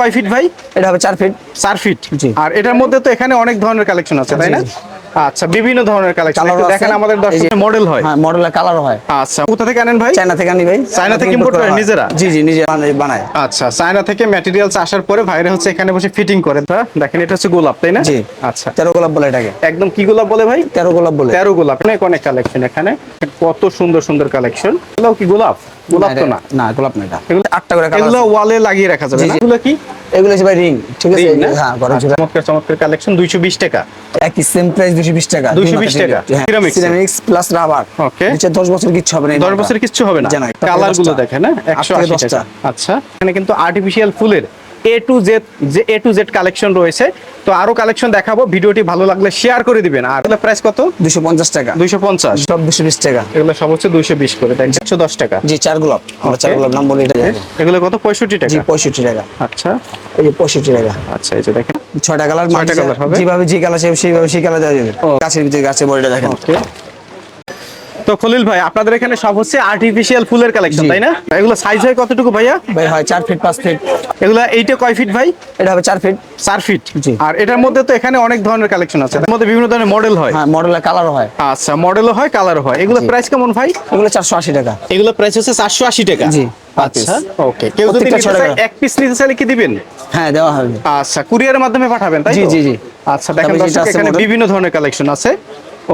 কয় ফিট ভাই? এটা হবে চার ফিট চার ফিট জি। আর এটার মধ্যে তো এখানে অনেক ধরনের কালেকশন আছে তাই না? আচ্ছা বিভিন্ন ধরনের কালেকশন আছে। দেখেন আমাদের এই যে- দর্শক মডেল হয়। হ্যাঁ মডেলের কালারও হয়। আচ্ছা কোথা থেকে আনেন ভাই? চায়না থেকে আনি ভাই। চায়না থেকে import করেন নিজেরা? জি জি নিজে বানায়- আচ্ছা চায়না থেকে ম্যাটেরিয়ালস আসার পরে ভাইরা হচ্ছে এখানে বসে ফিটিং করে। তা দেখেন এটা হচ্ছে গোলাপ তাই না? জি। আচ্ছা। তেরো গোলাপ বলে এটাকে। একদম কি গোলাপ বলে ভাই? তেরো গোলাপ বলে। তেরো গোলাপ। অনেক অনেক কালেকশন এখানে। কত সুন্দর সুন্দর কালেকশন এগুলো কি গোলাপ? গোলাপ তো না। না গোলাপ না এটা। এগুলো আটটা করে কালার এগুলো ওয়ালে লাগিয়ে রাখা যাবে না? এগুলো কি? এগুলো ভাই রিং ঠিক আছে? হ্যাঁ ঘরে চমৎকার চমৎকার কালেকশন দুইশো বিশ টাকা। একই সেম প্রাইস দুশো বিশ টাকা। 220 টাকা। Ceramics ceramics plus rubber Okay. নিচে দশ বছর কিচ্ছু হবে না এই দশ মালটা। বছর কিচ্ছু হবে না। কালারগুলো দেখেন দশটা। টাকা। আচ্ছা এখানে কিন্তু আর্টিফিশিয়াল ফুলের এ টু জেড যে এ টু জেড কালেকশন রয়েছে তো আরও কালেকশন দেখাবো। ভিডিওটি ভালো লাগলে শেয়ার করে দিবেন। আর এগুলো প্রাইস কত? দুশো পঞ্চাশ টাকা। দুইশো পঞ্চাশ। সব দুশো বিশ টাকা। এগুলো সব হচ্ছে দুইশো বিশ করে তাই একশো দশ টাকা। জি চার গোলাপ। আমরা চার. গোলাপ নাম বলি এটা এগুলো কত? পঁয়ষট্টি জি টাকা পঁয়ষট্টি টাকা। আচ্ছা। এই যে পঁয়ষট্টি টাকা। আচ্ছা এই যে দেখেন। ছয়টা কালার ছয়টা কালার হবে? যেভাবে যে কালার সেইভাবে সেই কালার দেওয়া যাবে। গাছের ভিতরে গাছে বডিটা দেখেন। ওকে তো খলিল ভাই আপনাদের এখানে সব হচ্ছে আর্টিফিশিয়াল ফুলের কালেকশন তাই না? এগুলো সাইজ হয় কতটুকু ভাইয়া? ভাই হয় চার ফিট পাঁচ ফিট এগুলো এইটা কয় ফিট ভাই? এটা হবে চার ফিট চার ফিট জি। আর এটার মধ্যে তো এখানে অনেক ধরনের কালেকশন আছে। এর মধ্যে বিভিন্ন ধরনের মডেল হয়। হ্যাঁ মডেলের কালারও হয়। আচ্ছা মডেলও হয় কালারও হয়। এগুলো প্রাইস কেমন ভাই? এগুলো চারশো আশি টাকা। এগুলো প্রাইস হচ্ছে চারশো আশি টাকা। জি, আচ্ছা ওকে কেউ যদি। এক পিস নিতে চাইলে কি দিবেন? হ্যাঁ দেওয়া হবে। আচ্ছা কুরিয়ারের মাধ্যমে পাঠাবেন তাই জি, জি, জি। আচ্ছা দেখেন এখানে বিভিন্ন ধরনের কালেকশন আছে।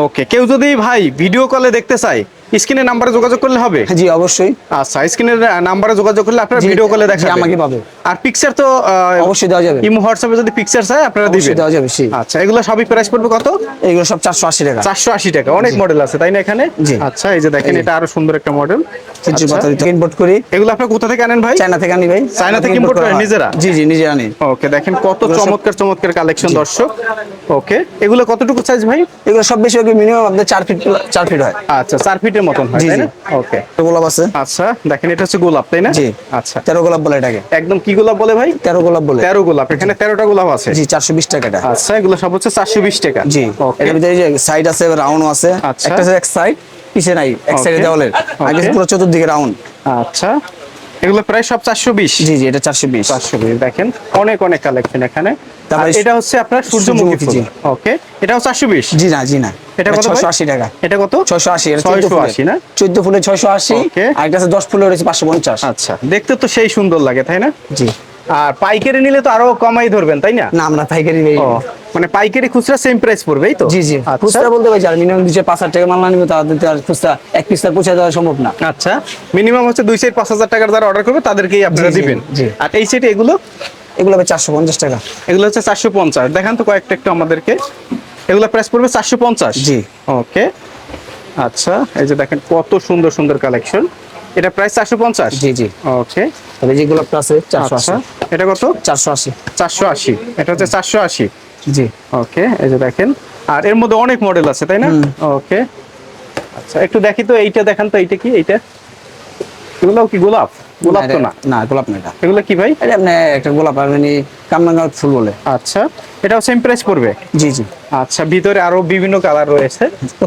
ওকে কেউ যদি ভাই ভিডিও কলে দেখতে চায় স্ক্রিনে নাম্বারে যোগাযোগ করলে হবে? হ্যাঁ, জি অবশ্যই। আচ্ছা স্ক্রিনের নাম্বারে যোগাযোগ করলে আপনারা ভিডিও কলে দেখা আমাকে পাবে। আর পিকচার তো অবশ্যই দেওয়া যাবে। ইমো হোয়াটসঅ্যাপে যদি পিকচার চাই আপনারা দিবেন। দেওয়া যাবে আচ্ছা এগুলো সবই প্রাইস পড়বে কত? এগুলো সব চারশো আশি টাকা। চারশো আশি টাকা অনেক মডেল আছে তাই না এখানে? জি। আচ্ছা এই যে দেখেন এটা আরও সুন্দর একটা মডেল চিত্র পাতা ইম্পোর্ট করি। এগুলো আপনার কোথা থেকে আনেন ভাই? চায়না থেকে আনি ভাই। চায়না থেকে import করেন নিজেরা? জি জি নিজে আনি। ওকে দেখেন কত চমৎকার চমৎকার কালেকশন দর্শক। ওকে এগুলো কতটুকু সাইজ ভাই? এগুলো সব বেশি মিনিমাম আপনার চার ফিট চার ফিট হয়। আচ্ছা চার ফিটের মতন হয় জি, তাই। না? ওকে গোলাপ আছে। আচ্ছা দেখেন এটা হচ্ছে গোলাপ তাই না? জি। আচ্ছা। তেরো গোলাপ বলে এটাকে। একদম কি গোলাপ বলে ভাই? তেরো গোলাপ বলে। তেরো গোলাপ এখানে তেরোটা গোলাপ আছে? জি চারশো বিশ টাকা আচ্ছা এগুলো সব হচ্ছে চারশো বিশ টাকা। জি। ওকে এটার ভিতরে যে সাইড আছে রাউন্ড আছে। আচ্ছা। একটা এক সাইড পিছে নাই এক সাইডে দেওয়ালের। আগে পুরো চতুর্দিকে রাউন্ড। আচ্ছা। এগুলো প্রায় সব চারশো বিশ। জি জি এটা চারশো বিশ। চারশো বিশ দেখেন অনেক অনেক কালেকশন এখানে। এটা হচ্ছে আপনার সূর্যমুখী জি। ওকে এটাও চারশো বিশ। জি না জি না। এটা কত? ছয়শো আশি টাকা। এটা কত? ছয়শো আশি এটা ছয়শো আশি না? চোদ্দ ফুলে ছয়শো আশি. আর আছে দশ ফুলে রয়েছে পাঁচশো পঞ্চাশ। আচ্ছা দেখতে তো সেই সুন্দর লাগে তাই না? জি। আর পাইকারি নিলে তো আরও কমাই ধরবেন তাই না? না আমরা পাইকারি নেই। মানে পাইকারি খুচরা সেম প্রাইস পড়বে তো? জি জি। আচ্ছা। খুচরা বলতে পারি আর মিনিমাম দুশো পাঁচ হাজার টাকা মাল নিবে তাদের আর খুচরা এক পিস তার পৌঁছে দেওয়া সম্ভব না। আচ্ছা মিনিমাম হচ্ছে দুই সেট পাঁচ হাজার টাকার যারা অর্ডার করবে তাদেরকেই আপনারা দিবেন। জি। আর এই সেটে এগুলো? এগুলো হবে চারশো পঞ্চাশ টাকা। এগুলো হচ্ছে চারশো পঞ্চাশ। দেখান তো কয়েকটা একটু আমাদেরকে। এগুলো প্রাইস পড়বে চারশো পঞ্চাশ। জি। ওকে। আচ্ছা এই যে দেখেন কত সুন্দর সুন্দর কালেকশন এটা প্রাইস চারশো পঞ্চাশ। জি জি। ওকে। তবে যে গোলাপটা আছে চারশো আচ্ছা। আশি এটা কত? চারশো আশি। চারশো আশি। এটা হচ্ছে চারশো আশি। জি। ওকে এই যে দেখেন। আর এর মধ্যে অনেক মডেল আছে তাই না? ওকে। আচ্ছা একটু দেখি তো এইটা দেখান তো এইটা কি? এইটা? এগুলো কি গোলাপ? গোলাপ তো না। না গোলাপ না এটা। এগুলো কি ভাই? এটা আপনি একটা গোলাপ কামরাঙ্গা ফুল বলে। আচ্ছা এটাও সেম প্রাইস পড়বে? জি জি। আচ্ছা ভিতরে আরও বিভিন্ন কালার রয়েছে।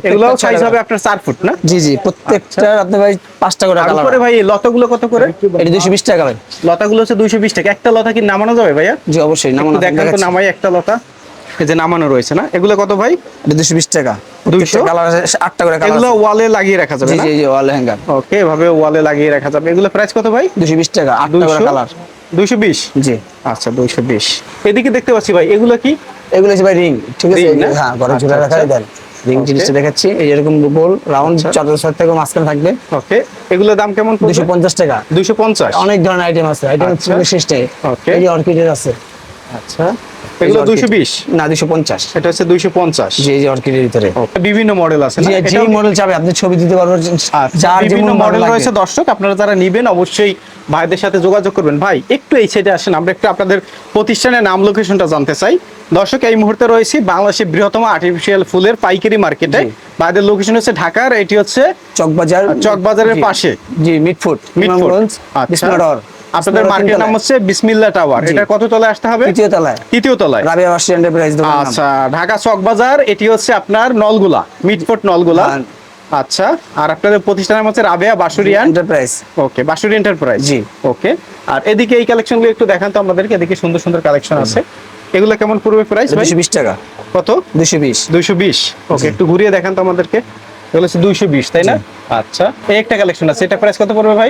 এগুলোও সাইজ হবে আপনার চার ফুট না? জি জি প্রত্যেকটা আপনি ভাই পাঁচটা করে আর কালার উপরে ভাই লতাগুলো কত করে? এটা দুশো বিশ টাকা ভাই। লতাগুলো হচ্ছে দুইশো বিশ টাকা। একটা লতা কি নামানো যাবে ভাইয়া? জি অবশ্যই নামান একটু দেখান তো নামাই একটা লতা। এই যে নামানো রয়েছে না এগুলো কত ভাই? এটা দুশো বিশ টাকা। 200? কালার আটটা করে কালার এগুলো ওয়ালে লাগিয়ে রাখা যাবে জি জি জি হ্যাঙ্গার ওকে এভাবে ওয়ালে লাগিয়ে রাখা যাবে। এগুলো প্রাইস কত ভাই? দুশো বিশ টাকা করে কালার জি। আচ্ছা দুইশো বিশ। এদিকে দেখতে পাচ্ছি ভাই এগুলো কি? এগুলো ভাই রিং ঠিক আছে? হ্যাঁ ঘরে ঝুলে আচ্ছা, রাখা আচ্ছা। দেন। রিং জিনিসটা দেখাচ্ছি গোল রাউন্ড। চাদর থেকে মাঝখানে থাকবে। ওকে এগুলোর দাম কেমন দুশো পঞ্চাশ টাকা। দুইশো পঞ্চাশ? অনেক ধরনের আইটেম আছে। আইটেম। শেষটাই. এই অর্কিডের আছে। আচ্ছা। এগুলো দুইশো বিশ? না দুশো পঞ্চাশ। এটা হচ্ছে দুইশো পঞ্চাশ। জি অর্কিডের ভিতরে। বিভিন্ন মডেল আছে না? যে এটাও যে কি- মডেল চাবে আপনি ছবি দিতে পারবেন আচ্ছা, যার বিভিন্ন মডেল মডেল রয়েছে দর্শক আপনারা যারা নিবেন অবশ্যই ভাইদের সাথে যোগাযোগ করবেন। ভাই একটু এই সাইডে আসেন আমরা একটু আপনাদের প্রতিষ্ঠানের নাম লোকেশনটা জানতে চাই। দর্শক এই মুহূর্তে রয়েছি বাংলাদেশের বৃহত্তম আর্টিফিশিয়াল ফুলের পাইকারি মার্কেটে জি। ভাইদের লোকেশন হচ্ছে ঢাকার এটি হচ্ছে চকবাজার চকবাজারের পাশে। জি মিটফুট মিটফুট। আচ্ছা। আপনাদের মার্কেটের নাম হচ্ছে বিসমিল্লা টাওয়ার। এটা কত তলায় আসতে হবে? তৃতীয় তলায়। তৃতীয় তলায়। রাবিয়া বাসি এন্টারপ্রাইজ দোকান আচ্ছা ঢাকা চকবাজার এটি হচ্ছে আপনার নলগুলা মিটফোর্ট নলগুলা। হ্যাঁ। আচ্ছা আর আপনাদের প্রতিষ্ঠানের হচ্ছে Rabeya বাসুরিয়ান। Enterprise okay Basuri enterprise ji. Okay আর এদিকে এই কালেকশনগুলো একটু দেখান তো আমাদেরকে এদিকে সুন্দর সুন্দর কালেকশন আছে। এগুলো কেমন পড়বে প্রাইস ভাই? দুশো বিশ টাকা। কত? দুশো বিশ। দুইশো বিশ। ওকে একটু ঘুরিয়ে দেখান তো আমাদেরকে। এগুলো হচ্ছে দুইশো বিশ তাই না? আচ্ছা এই একটা কালেকশন আছে এটা প্রাইস কত পড়বে ভাই?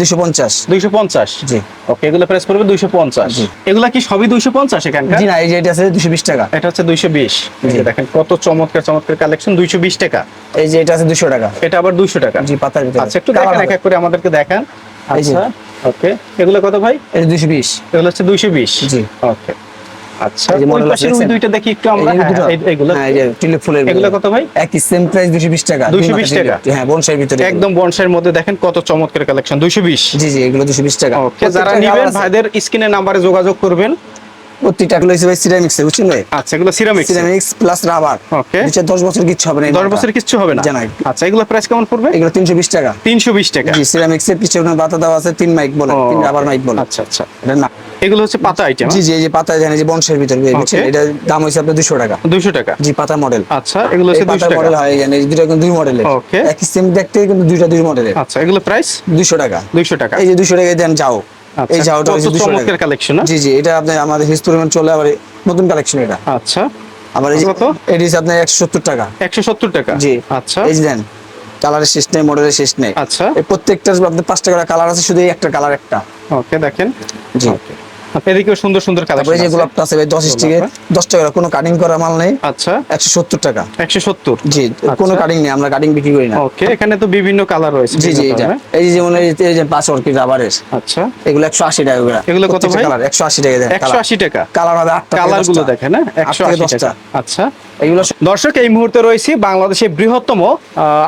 দুশো পঞ্চাশ। দুইশো পঞ্চাশ? জি। ওকে এগুলো প্রাইস পড়বে দুইশো পঞ্চাশ। এগুলা কি সবই দুইশো পঞ্চাশ এখানকার? জি না এই যে এটা আছে দুশো বিশ টাকা। এটা হচ্ছে দুইশো বিশ। দেখেন কত চমৎকার চমৎকার কালেকশন দুইশো বিশ টাকা। এই যে এটা আছে দুশো টাকা। এটা আবার দুইশো টাকা। জি পাতার ভিতরে। আচ্ছা একটু দেখেন এক এক করে আমাদেরকে দেখান। আচ্ছা ওকে এগুলো কত ভাই? দুশো বিশ। এগুলো হচ্ছে দুইশো বিশ। জি। ওকে আচ্ছা এই যে ওই আছে, ওই দুইটা দেখি একটু আমরা এই হ্যাঁ, এই- হ্যাঁ, এই যে টিউলিপ ফুলের এগুলো কত ভাই? একই সেম প্রাইস দুশো বিশ টাকা। 220 টাকা। হ্যাঁ বনসাই ভিতরে। একদম বনসাইয়ের মধ্যে দেখেন কত চমৎকার কালেকশন দুইশো বিশ। জি জি এগুলো দুশো বিশ টাকা। ওকে যারা প্রত্যেকটা নিবেন colour আছে। ভাইদের স্ক্রিনের নাম্বারে যোগাযোগ করবেন। প্রত্যেকটা গুলো ভাই সিরামিক্স বুঝছেন ভাই? আচ্ছা এগুলো সিরামিক সিরামিক্স প্লাস রাবার. নিচে বছর কিচ্ছু হবে না কিচ্ছু হবে না? জানাই। আচ্ছা এগুলো প্রাইস কেমন পড়বে? এগুলো তিনশো বিশ টাকা। তিনশো বিশ টাকা। জি পিছনে বাতা দেওয়া আছে তিন মাইক বলে। রাবার মাইক বলে। আচ্ছা আচ্ছা। এটা না এগুলো হচ্ছে পাতা আইটেম জি জি এই যে পাতা জানে যে ভিতরে বুঝছেন? এটা দাম হইছে আপনার দুশো টাকা। দুশো টাকা। জি পাতা মডেল আচ্ছা এগুলো হচ্ছে দুশো পাতার টাকা। মডেল হয় জানে দুটো কিন্তু দুই মডেলের. একই সেম দেখতে কিন্তু দুইটা দুই মডেলের আচ্ছা এগুলো প্রাইস দুশো টাকা। দুইশো টাকা। এই যে দুশো টাকা দেন যাও। আচ্ছা, এই যাওটা হচ্ছে দুশো চমৎকার টাকা। কালেকশন জি জি এটা আপনি আমাদের হিস্টোরি চলে আবার নতুন কালেকশন এটা। আচ্ছা। আবার এই কত? এটি আপনার একশো সত্তর টাকা। একশো সত্তর টাকা? জি। আচ্ছা। এই যে দেন কালারের শেষ নেই মডেলের শেষ নেই। আচ্ছা। প্রত্যেকটার আপনার পাঁচটা করে কালার আছে শুধু এই একটা কালার একটা। ওকে দেখেন। জি। Okay. এদিকেও সুন্দর সুন্দর কালেকশন যে গোলাপটা আছে ভাই দশ স্টিকে দশ টাকা কোনো কাটিং করা মাল নেই। আচ্ছা। একশো সত্তর টাকা। একশো সত্তর? জি কোনো কাটিং নেই আমরা কাটিং বিক্রি করি না। ওকে এখানে তো বিভিন্ন কালার রয়েছে জি জি বিভিন্ন এটা ধরনের। এই যে যেমন এই যে- পাঁচ অর্কিড রাবারের আচ্ছা। এগুলো একশো আশি টাকা করে। এগুলো কত ভাই? কালার একশো আশি টাকা দেন একশো আশি টাকা। কালার হবে আটটা কালারগুলো দেখেন হ্যাঁ? একশো থেকে আশি দশটা। টাকা। আচ্ছা। এগুলো দর্শক এই মুহূর্তে রয়েছি বাংলাদেশের বৃহত্তম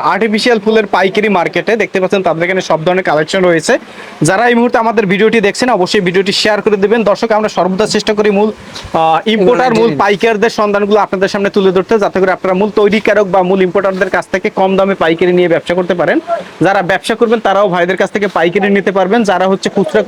আর্টিফিশিয়াল ফুলের পাইকারি মার্কেটে দেখতে পাচ্ছেন তাদের এখানে সব ধরনের কালেকশন রয়েছে। যারা এই মুহূর্তে আমাদের ভিডিওটি দেখছেন অবশ্যই ভিডিওটি শেয়ার করে দেবেন। দর্শক আমরা সর্বদা চেষ্টা করি মূল ইম্পোর্টার মূল পাইকারদের সন্ধানগুলো আপনাদের সামনে তুলে ধরতে যাতে করে আপনারা মূল তৈরিকারক বা মূল ইম্পোর্টারদের কাছ থেকে কম দামে পাইকারি নিয়ে ব্যবসা করতে পারেন। যারা ব্যবসা করবেন তারাও ভাইদের কাছ থেকে পাইকারি নিতে পারবেন। যারা হচ্ছে খুচরা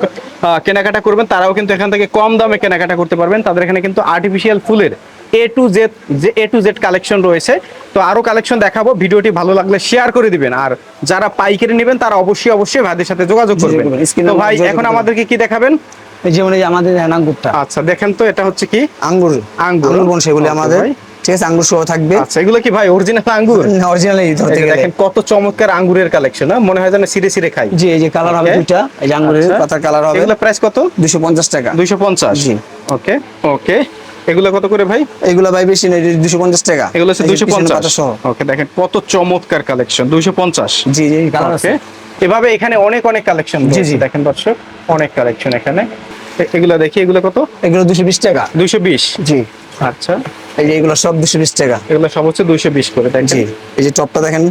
কেনাকাটা করবেন তারাও কিন্তু এখান থেকে কম দামে কেনাকাটা করতে পারবেন। তাদের এখানে কিন্তু আর্টিফিশিয়াল ফুলের এ টু জেড যে এ টু জেড কালেকশন রয়েছে তো আরও কালেকশন দেখাবো। ভিডিওটি ভালো লাগলে শেয়ার করে দিবেন। আর যারা পাইকারি নেবেন তারা অবশ্যই অবশ্যই ভাইদের সাথে যোগাযোগ করবেন। তো ভাই এখন। আমাদেরকে কি দেখাবেন? এই যেমন এই আমাদের এখানে আঙ্গুরটা আচ্ছা দেখেন তো এটা হচ্ছে কি? আঙ্গুর। আঙ্গুর। আঙ্গুর বন সেগুলি আমাদের। ঠিক আছে আঙ্গুর সহ থাকবে। আচ্ছা এগুলো কি ভাই অরিজিনাল আঙ্গুর? অরিজিনালি ধরতে এই যে গেলে। দেখেন কত চমৎকার আঙ্গুরের কালেকশন না মনে হয় যেন সিরে সিরে খাই। জি এই যে কালার হবে. দুইটা। এই যে আঙ্গুরের আচ্ছা। পাতার কালার হবে। এগুলো প্রাইস কত? দুশো পঞ্চাশ টাকা। দুইশো পঞ্চাশ। জি। ওকে ওকে। এগুলো কত করে ভাই? এগুলো ভাই বেশি নেই দুশো পঞ্চাশ টাকা। এগুলো হচ্ছে এই যে দুইশো পিছনে পঞ্চাশ। পাতা সহ ওকে দেখেন কত চমৎকার কালেকশন দুইশো পঞ্চাশ। জি জি কালার আছে। এভাবে এখানে অনেক অনেক কালেকশন জি, জি। দেখেন দর্শক অনেক কালেকশন এখানে। এগুলো দেখি এগুলো কত? এগুলো দুশো বিশ টাকা। দুইশো বিশ। জি। আচ্ছা। এই যে এগুলো সব দুশো বিশ টাকা। এগুলো সব হচ্ছে দুইশো বিশ করে জি এই যে টপটা দেখেন।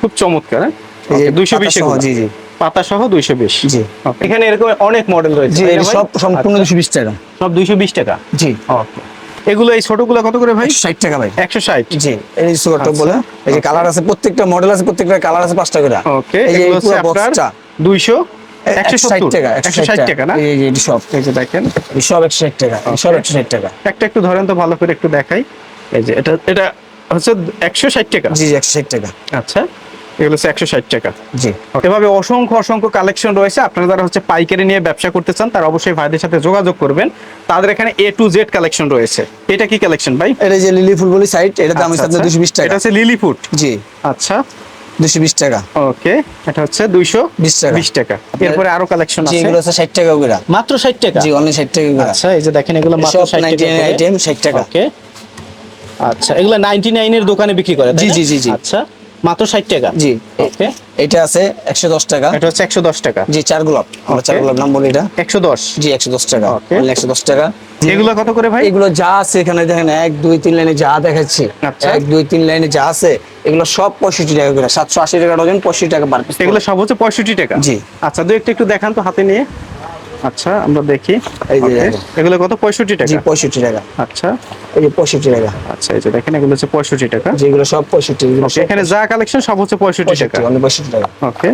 খুব চমৎকার এই যে দুইশো বিশ সহ, জি জি। পাতা সহ দুইশো বিশ। জি। এখানে এরকম অনেক মডেল রয়েছে? সব সম্পূর্ণ আচ্ছা, দুশো বিশ টাকা। সব দুইশো বিশ টাকা? জি। ওকে এগুলো এই ছোটগুলো কত করে ভাই? একশো ষাট টাকা ভাই। একশো ষাট। জি এই টপ আচ্ছা। বলে এই যে কালার আছে প্রত্যেকটা মডেল আছে প্রত্যেকটা কালার আছে পাঁচটা করে। ওকে এই যে পুরো বক্সটা দুইশো একশো একশো ষাট সত্তর। টাকা একশো ষাট টাকা। না? এই যে সব। এই যে দেখেন। সব একশো ষাট টাকা সব টাকা। একটা একটু ধরেন তো ভালো করে একটু দেখাই। এই যে এটা এটা হচ্ছে একশো ষাট টাকা। জি জি একশো ষাট টাকা। আচ্ছা। এগুলো হচ্ছে একশো ষাট টাকা। জি। এভাবে অসংখ্য অসংখ্য কালেকশন রয়েছে। আপনারা যারা হচ্ছে পাইকারি নিয়ে ব্যবসা করতে চান তারা অবশ্যই ভাইদের সাথে যোগাযোগ করবেন। তাদের এখানে এ টু জেড কালেকশন রয়েছে। এটা কি কালেকশন ভাই? এটা যে লিলি ফুল বলি সাইড এটা দাম হচ্ছে আচ্ছা, দুশো বিশ আচ্ছা। টাকা। এটা হচ্ছে লিলি ফুড জি। আচ্ছা। দুশো বিশ টাকা। ওকে এটা হচ্ছে দুইশো 20 টাকা। বিশ টাকা। এরপরে আরও কালেকশন আছে। এগুলো হচ্ছে ষাট টাকা করে। মাত্র ষাট টাকা? জি অনলি ষাট টাকা আচ্ছা এই যে দেখেন এগুলো মাত্র ষাট টাকা আইটেম ষাট টাকা। ওকে। আচ্ছা এগুলো নাইনটি নাইনের দোকানে বিক্রি করে জি, জি, জি, জি। আচ্ছা। মাত্র ষাট টাকা। জি। ওকে এটা আছে একশো দশ টাকা। এটা হচ্ছে একশো দশ টাকা। জি চার গোলাপ। আমরা চার গোলাপ নাম বলি এটা। একশো দশ। জি একশো দশ টাকা। Okay. একশো দশ টাকা। এগুলো কত করে ভাই? এগুলো যা আছে এখানে দেখেন এক দুই তিন লাইনে যা দেখাচ্ছি। আচ্ছা। এক দুই তিন লাইনে যা আছে এগুলো সব পঁয়ষট্টি টাকা করে। সাতশো আশি টাকা ডজন পঁয়ষট্টি টাকা পার পিস এগুলো সব হচ্ছে পঁয়ষট্টি টাকা। জি। আচ্ছা দু একটা একটু দেখান তো হাতে নিয়ে। আচ্ছা আমরা দেখি। এই যে এগুলো কত? পঁয়ষট্টি জি টাকা পঁয়ষট্টি টাকা। আচ্ছা। এই যে পঁয়ষট্টি টাকা। আচ্ছা এই যে দেখেন এগুলো হচ্ছে পঁয়ষট্টি টাকা। যেগুলো সব পঁয়ষট্টি এগুলো Okay, এখানে যা কালেকশন সব হচ্ছে পঁয়ষট্টি টাকা। পঁয়ষট্টি অনলি পঁয়ষট্টি টাকা। ওকে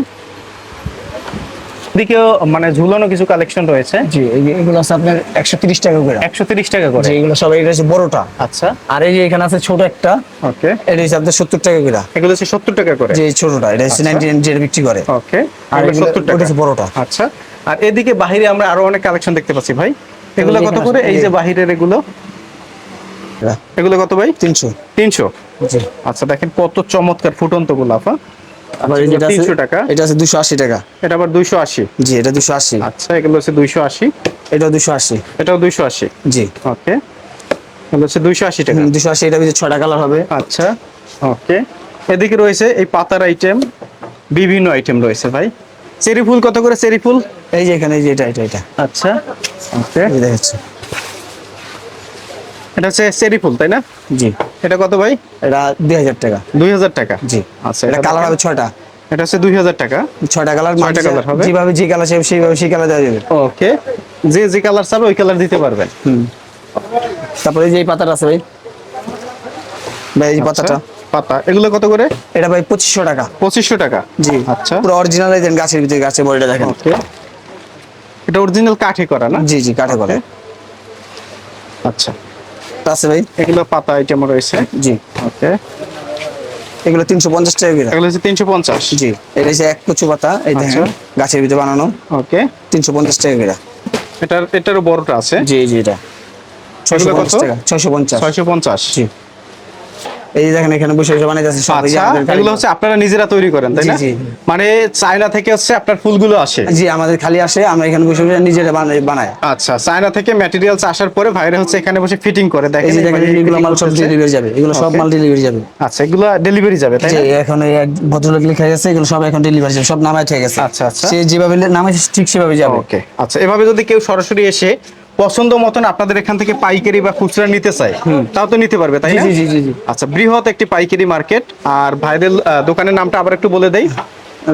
দিকেও মানে ঝুলানো কিছু কালেকশন রয়েছে। জি এগুলো আছে আপনার একশো তিরিশ টাকা করে। একশো তিরিশ টাকা করে। এগুলো সব এটা হচ্ছে বড়টা। আচ্ছা। আর এই যে এখানে আছে ছোট একটা ওকে এটা হচ্ছে আপনার সত্তর টাকা করে। এগুলো হচ্ছে সত্তর টাকা করে। যে এই ছোটটা এটা হচ্ছে আচ্ছা। নাইনটি নাইন যেটা বিক্রি করে। ওকে আর এগুলো এগুলো- সত্তর টাকা। ওটা হচ্ছে বড়টা। আচ্ছা। আর এদিকে বাহিরে আমরা আরও অনেক কালেকশন দেখতে পাচ্ছি ভাই। এগুলো কত করে? এই যে বাহিরের এগুলো। এগুলো কত ভাই? তিনশো। তিনশো? আচ্ছা দেখেন কত চমৎকার ফুটন্ত গোলাপা তিনশো টাকা। এটা আছে দুশো আশি টাকা। এটা আবার দুইশো আশি। জি এটা দুশো আশি। আচ্ছা এগুলো হচ্ছে দুইশো আশি। এটা দুশো আশি। এটাও দুইশো আশি। জি। ওকে। এগুলো হচ্ছে দুইশো আশি টাকা। দুশো আশি এটা ভিতরে কালার হবে। আচ্ছা ওকে। এদিকে রয়েছে এই পাতার আইটেম বিভিন্ন আইটেম রয়েছে ভাই। চেরি ফুল কত করে চেরি ফুল? এই যে এখানে এই যে এটা এটা এটা। আচ্ছা ওকে। এই দেখাচ্ছে। এটা হচ্ছে চেরি ফুল তাই না? জি। এটা কত ভাই? এটা দুই হাজার টাকা। দুই হাজার টাকা। জি। আচ্ছা এটা কালার হবে ছয়টা এটা হচ্ছে দুই হাজার টাকা। ছয়টা কালার ছয়টা কালার হবে? যেভাবে যে কালার চাইবে সেইভাবে সেই কালার দেওয়া যাবে। ওকে। যে যে কালার চাবে ওই কালার দিতে পারবেন। হুম। তারপরে এই যে এই পাতাটা আছে ভাই। ভাই এই পাতাটা আচ্ছা, পাতা এগুলো কত করে? এটা ভাই পঁচিশশো টাকা। পঁচিশশো টাকা? জি। আচ্ছা। পুরো অরিজিনাল দেন গাছের ভিতরে গাছের বডিটা দেখেন। এটা অরিজিনাল কাঠে করা না? জি জি কাঠে করে। আচ্ছা। আছে ভাই? এগুলো পাতা আইটেম রয়েছে? জি। ওকে। এগুলো তিনশো পঞ্চাশ টাকা করে। এগুলো হচ্ছে তিনশো পঞ্চাশ? জি। এটা হচ্ছে এক কচু পাতা এই দেখেন আচ্ছা। গাছের ভিতরে বানানো। ওকে। তিনশো পঞ্চাশ টাকা করে। এটার এটারও বড়টা আছে? জি জি এটা। ছয়শো পঞ্চাশ টাকা ছয়শো পঞ্চাশ। ছয়শো পঞ্চাশ। জি। এই যে দেখেন এখানে বসে বসে বানাইতেছে সব এই যে আচ্ছা আমাদের এগুলো হচ্ছে আপনারা নিজেরা তৈরি করেন তাই না? মানে চায়না থেকে হচ্ছে আপনার ফুলগুলো আসে। জি আমাদের খালি আসে আমরা এখানে বসে বসে নিজেরা বানাই বানাই। আচ্ছা চায়না থেকে ম্যাটেরিয়ালস আসার পরে ভাইরা হচ্ছে এখানে বসে ফিটিং করে দেখেন এগুলো মাল সব ডেলিভারি যাবে এগুলো সব মাল ডেলিভারি যাবে। আচ্ছা এগুলো ডেলিভারি যাবে তাই না? এখন এক ভদ্রলোক লেখা গেছে এগুলো সব এখন ডেলিভারি যাবে সব নামায় ঠিক আছে আচ্ছা, আচ্ছা। সে যেভাবে নামায় ঠিক সেভাবে যাবে। ওকে আচ্ছা এভাবে যদি কেউ সরাসরি এসে পছন্দ মতন আপনাদের এখান থেকে পাইকারি বা খুচরা নিতে চাই তাও তো নিতে পারবে তাই জি জি জি জি জি। আচ্ছা বৃহৎ একটি পাইকারি মার্কেট আর ভাইদের দোকানের নামটা আবার একটু বলে দেই।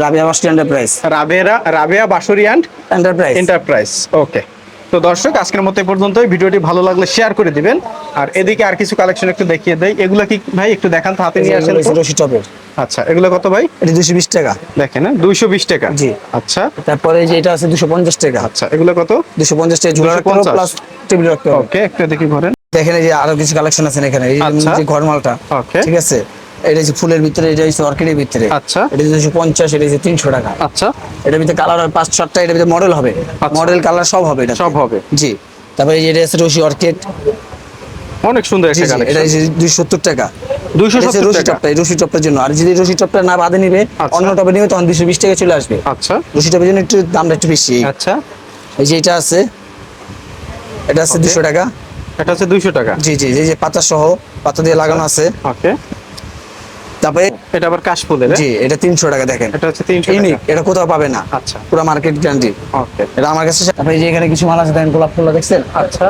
রাবিয়া বাস্টি enterprise রাবেরা Rabeya Basuri enterprise enterprise okay. তো দর্শক আজকের মতো এই ভিডিওটি ভালো লাগলে শেয়ার করে দিবেন। আর এদিকে আর কিছু কালেকশন একটু দেখিয়ে দেই। এগুলো কি ভাই একটু দেখান তো হাতে নিয়ে আসেন আচ্ছা এগুলো কত ভাই? এটা দুশো বিশ টাকা। দেখেন হ্যাঁ দুইশো বিশ টাকা। জি। আচ্ছা। তারপরে যে এটা আছে দুশো পঞ্চাশ টাকা। আচ্ছা এগুলো কত? দুশো পঞ্চাশ টাকা ঝুলা রাখতে প্লাস টেবিল রাখতে ওকে একটু দেখি ঘরেন। দেখেন এই যে আরও কিছু কালেকশন আছে এখানে এই আচ্ছা। যে ঘর মালটা Okay. ঠিক আছে? এটা হচ্ছে ফুলের ভিতরে এটা হচ্ছে অর্কিডের ভিতরে। আচ্ছা। এটা দুশো পঞ্চাশ এটা হচ্ছে তিনশো টাকা। আচ্ছা। এটার ভিতরে কালার হবে পাঁচ সাতটা এটার ভিতরে মডেল হবে। মডেল কালার সব হবে এটা সব হবে। জি। তারপরে এই এটা আছে রশি অর্কিড। অনেক সুন্দর একটা এটা হচ্ছে দুইশো সত্তর টাকা। দুইশো এটা হচ্ছে সত্তর রশি টপটা এই রশি টপটার জন্য। আর যদি রশি টপটা না বাদে নিবে আচ্ছা। অন্য টপে নিবে তখন দুশো বিশ টাকা চলে আসবে। আচ্ছা। রশি টপের জন্য একটু দামটা একটু বেশি। আচ্ছা। এই যে এটা আছে এটা আছে দুশো টাকা। এটা হচ্ছে দুইশো টাকা। জি জি এই যে পাতা সহ পাতা দিয়ে লাগানো আছে। ওকে। তারপরে এটা আবার কাশফুলের জি এটা তিনশো টাকা দেখেন। এটা হচ্ছে তিনশো ইউনিক এটা কোথাও পাবে না। আচ্ছা। পুরো মার্কেট গ্যারান্টি ওকে। এটা আমার কাছে তারপরে যে এখানে কিছু মাল আছে দেখেন গোলাপ ফুল দেখছেন? আচ্ছা।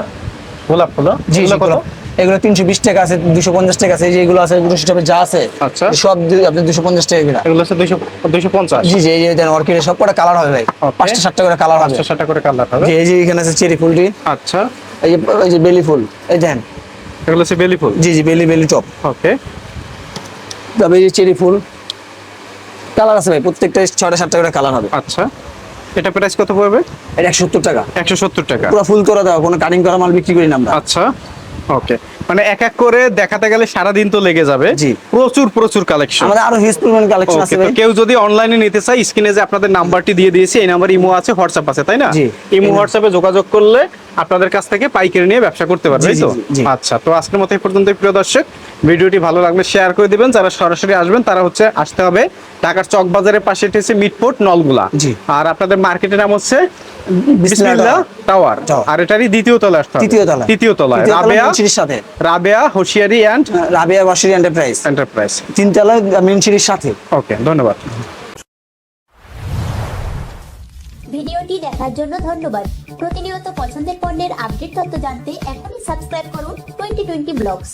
গোলাপ ফুল জি এগুলো কত? এগুলো এগুলো তিনশো বিশ টাকা আছে দুশো পঞ্চাশ টাকা আছে এই যে এগুলো আছে দুশো টাকা যা আছে আচ্ছা। সব আপনার দুশো পঞ্চাশ টাকা কিনা এগুলো হচ্ছে দুইশো দুইশো পঞ্চাশ। জি জি এই যে দেন অর্কিডের সব কটা কালার হবে ভাই। পাঁচটা সাতটা করে কালার হবে। সাতটা করে কালার হবে। এই যে এখানে আছে চেরি ফুলটি। আচ্ছা। এই যে এই যে বেলি ফুল এই দেন এগুলো হচ্ছে বেলি ফুল। জি জি বেলি বেলি টপ ওকে। তারপরে এই চেরি ফুল কালার আছে ভাই প্রত্যেকটা ছয়টা সাতটা করে কালার হবে। আচ্ছা এটা প্রাইস কত পড়বে? এটা একশো সত্তর টাকা। একশো সত্তর টাকা। পুরো ফুল তোরা দেওয়া কোনো কাটিং করা মাল বিক্রি করি না আমরা। আচ্ছা ওকে মানে এক এক করে দেখাতে গেলে সারা দিন তো লেগে যাবে। জি। প্রচুর প্রচুর কালেকশন আমাদের আরও হিউজ পরিমাণ কালেকশন আছে কেউ যদি অনলাইনে নিতে চায় স্ক্রিনে যে আপনাদের নাম্বারটি দিয়ে দিয়েছি এই নাম্বার ইমো আছে হোয়াটসঅ্যাপ আছে তাই না। ইমো হোয়াটসঅ্যাপে যোগাযোগ করলে আপনাদের কাছ থেকে পাইকারি নিয়ে ব্যবসা করতে পারবে তো। আচ্ছা তো আজকের মতো এই পর্যন্ত প্রিয় দর্শক। ভিডিওটি ভালো লাগলে শেয়ার করে দিবেন। যারা সরাসরি আসবেন তারা হচ্ছে আসতে হবে ঢাকার চক বাজারের পাশে এটি হচ্ছে মিটফোর্ট নলগুলা। আর আপনাদের মার্কেটের নাম হচ্ছে বিসমিল্লাহ টাওয়ার। আর এটারই দ্বিতীয় তলায় আসতে হবে। তৃতীয় তলা তৃতীয় তলায়। তলা রাবেয়া সাথে। Rabeya hosiery and Rabeya hosiery enterprise enterprise তিনতলা তলা মিনসিরির সাথে। ওকে ধন্যবাদ। ভিডিওটি দেখার জন্য ধন্যবাদ। প্রতিনিয়ত পছন্দের পণ্যের আপডেট তথ্য জানতে এখনই সাবস্ক্রাইব করুন টোয়েন্টি টোয়েন্টি ব্লগস